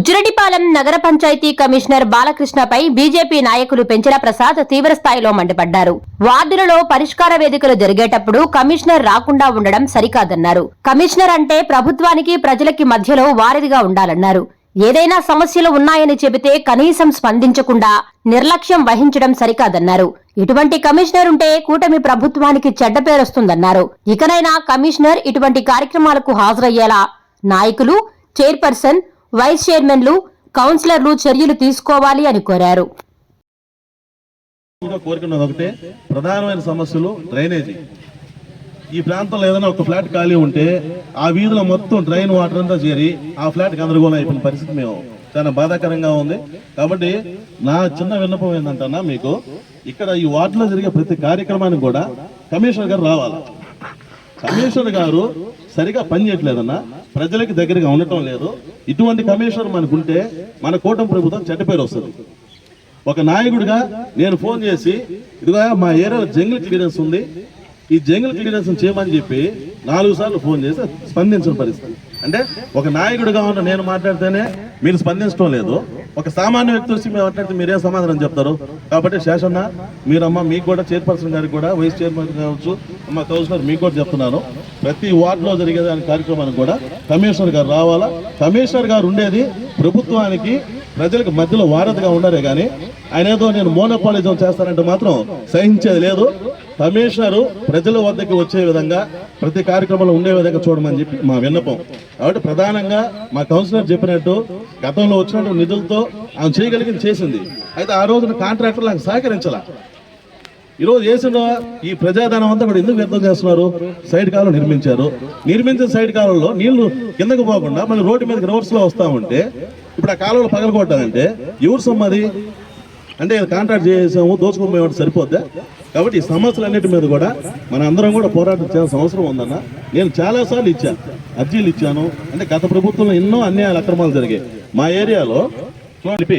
బుజ్జిరెడ్డిపాలెం నగర panchayat commissioner బాలకృష్ణపై BJP నాయకులు పెంచిన ప్రసాద్ తీవ్రస్థాయిలో మండిపడ్డారు. వార్డులలో పరిష్కార వేదికలు జరిగేటప్పుడు కమిషనర్ రాకుండా ఉండడం సరికాదన్నారు. కమిషనర్ అంటే ప్రభుత్వానికి ప్రజలకి మధ్యలో వారధిగా ఉండాలన్నారు. ఏదైనా సమస్యలు ఉన్నాయని చెబితే కనీసం స్పందించకుండా నిర్లక్ష్యం వహించడం సరికాదన్నారు. ఇటువంటి కమిషనర్ ఉంటే కూటమి ప్రభుత్వానికి చెడ్డ పేరొస్తుందన్నారు ఇకనైనా కమిషనర్ ఇటువంటి కార్యక్రమాలకు హాజరయ్యేలా నాయకులు చైర్పర్సన్ వైస్ చైర్మన్లు కౌన్సిలర్లు చర్యలు తీసుకోవాలి అని కోరారు. కోరుకున్నది ఒకటే ప్రధానమైన సమస్యలు డ్రైనేజీ. ఈ ప్రాంతంలో ఏదైనా ఒక ఫ్లాట్ ఖాళీ ఉంటే ఆ వీధిలో మొత్తం డ్రైన్ వాటర్ అంతా చేరి ఆ ఫ్లాట్ గందరగోళం అయిపోయిన పరిస్థితి మేము చాలా బాధాకరంగా ఉంది. కాబట్టి నా చిన్న విన్నపం ఏంటంటే మీకు ఇక్కడ ఈ వార్డులో జరిగే ప్రతి కార్యక్రమానికి కూడా కమిషనర్ గారు రావాలి. కమిషనర్ గారు సరిగా పనిచేయట్లేదన్నా ప్రజలకి దగ్గరగా ఉండటం లేదు. ఇటువంటి కమిషనర్ మనకుంటే మన కూటమి ప్రభుత్వం చెడ్డ పేరు వస్తుంది. ఒక నాయకుడిగా నేను ఫోన్ చేసి ఇదిగా మా ఏరియాలో జంగిల్ క్లియరెన్స్ ఉంది ఈ జంగిల్ క్లియరెన్స్ చేయమని చెప్పి నాలుగు సార్లు ఫోన్ చేసి స్పందించిన పరిస్థితి. అంటే ఒక నాయకుడిగా ఉన్న నేను మాట్లాడితేనే మీరు స్పందించడం లేదు. ఒక సామాన్య వ్యక్తి వచ్చి మేము మాట్లాడితే మీరే సమాధానం చెప్తారు? కాబట్టి శేషన్న మీరమ్మ మీకు కూడా చైర్పర్సన్ గారికి కూడా వైస్ చైర్మన్ కావచ్చు అమ్మ కౌన్సిలర్ మీకు కూడా చెప్తున్నాను. ప్రతి వార్డులో జరిగే దాని కార్యక్రమానికి కూడా కమిషనర్ గారు రావాలా? కమిషనర్ గారు ఉండేది ప్రభుత్వానికి ప్రజలకు మధ్యలో వారధిగా ఉండరే కానీ ఆయన ఏదో నేను మోనోపాలిజం చేస్తానంటే మాత్రం సహించేది లేదు. కమిషనరు ప్రజల వద్దకు వచ్చే విధంగా ప్రతి కార్యక్రమంలో ఉండే విధంగా చూడమని చెప్పి మా విన్నపం. కాబట్టి ప్రధానంగా మా కౌన్సిలర్ చెప్పినట్టు గతంలో వచ్చినట్టు నిధులతో ఆమె చేయగలిగింది చేసింది. అయితే ఆ రోజున కాంట్రాక్టర్లు నాకు సహకరించాల. ఈరోజు చేసిన ఈ ప్రజాధనం అంతా కూడా ఎందుకు వ్యర్థం చేస్తున్నారు? సైడ్ కాలువ నిర్మించారు. నిర్మించిన సైడ్ కాలంలో నీళ్ళు కిందకు పోకుండా మళ్ళీ రోడ్డు మీదకి రివర్స్లో వస్తూ ఉంటే ఇప్పుడు ఆ కాలంలో పగలగొట్టాలంటే ఎవరు సమ్మది? అంటే కాంట్రాక్ట్ చేసాము దోచుకోమేమంటే సరిపోద్దా? కాబట్టి ఈ సమస్యలన్నిటి మీద కూడా మన అందరం కూడా పోరాటం చేయాల్సిన అవసరం ఉందన్న. నేను చాలాసార్లు ఇచ్చాను అర్జీలు ఇచ్చాను. అంటే గత ప్రభుత్వంలో ఎన్నో అన్యాయాలు అక్రమాలు జరిగాయి. మా ఏరియాలో చూడండి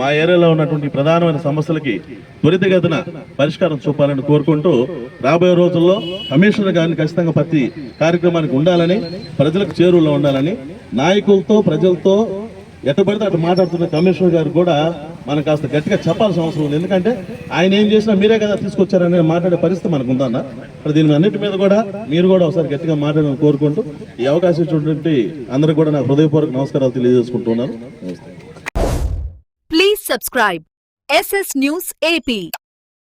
మా ఏరియాలో ఉన్నటువంటి ప్రధానమైన సమస్యలకి త్వరితగతిన పరిష్కారం చూపాలని కోరుకుంటూ రాబోయే రోజుల్లో కమిషనర్ గారిని ఖచ్చితంగా ప్రతి కార్యక్రమానికి ఉండాలని ప్రజలకు చేరువలో ఉండాలని నాయకులతో ప్రజలతో ఎట్టబడితే అటు మాట్లాడుతున్న కమిషనర్ గారు కూడా మనం కాస్త గట్టిగా చెప్పాల్సిన అవసరం ఉంది. ఎందుకంటే ఆయన ఏం చేసినా మీరే కదా తీసుకొచ్చారనే మాట్లాడే పరిస్థితి మనకు ఉందన్న. మరి దీని అన్నిటి మీద కూడా మీరు కూడా ఒకసారి గట్టిగా మాట్లాడడం కోరుకుంటూ ఈ అవకాశం ఇచ్చినటువంటి అందరికి కూడా నా హృదయపూర్వక నమస్కారాలు తెలియజేసుకుంటున్నాను. Please subscribe SS news AP